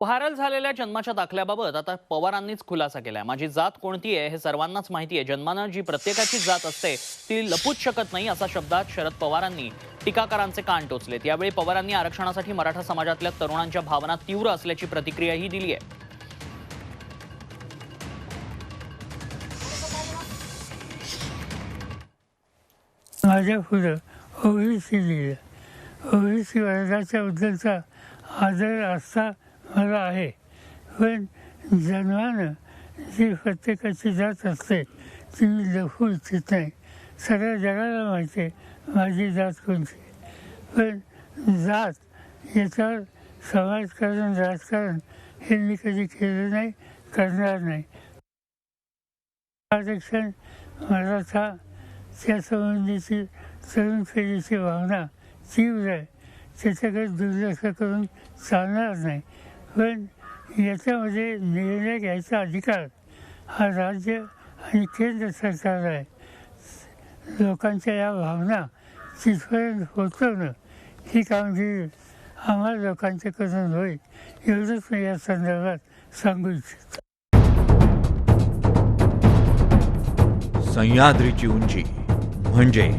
Viral झालेल्या जन्माच्या दाखल्याबाबत आता पवारांनीच खुलासा केलाय. माझी जात कोणती आहे हे सर्वांनाच माहिती आहे. जन्मानं जी प्रत्येकाची जात असते ती लपूच शकत नाही असा शब्दात शरद पवारांनी टीकाकारांचे कान टोचलेत. यावेळी पवारांनी आरक्षणासाठी मराठा समाजातल्या तरुणांच्या भावना तीव्र असल्याची प्रतिक्रियाही दिली आहे. माझ्या पुढं ओबीसी लिहिलं ओबीसी वर्गाच्या बद्दलचा आदर असता मला आहे. पण जन्मानं जी प्रत्येकाची जात असते. ती मी लपू इच्छित नाही सगळ्या जगाला माहिती आहे माझी जात कोणती पण जात याच्यावर समाजकारण राजकारण हे मी कधी केलं नाही करणार नाही. आरक्षण मराठा त्या संबंधीची तरुण पिढीची भावना तीव्र आहे. त्याच्याकडे दुर्लक्ष करून चालणार नाही. पण याच्यामध्ये निर्णय घ्यायचा अधिकार हा राज्य आणि केंद्र सरकार आहे. लोकांच्या या भावना तिथपर्यंत पोचवणं ही कामगिरी आम्हा लोकांच्याकडून होईल एवढंच मी या संदर्भात सांगू इच्छितो. सह्याद्रीची उंची म्हणजे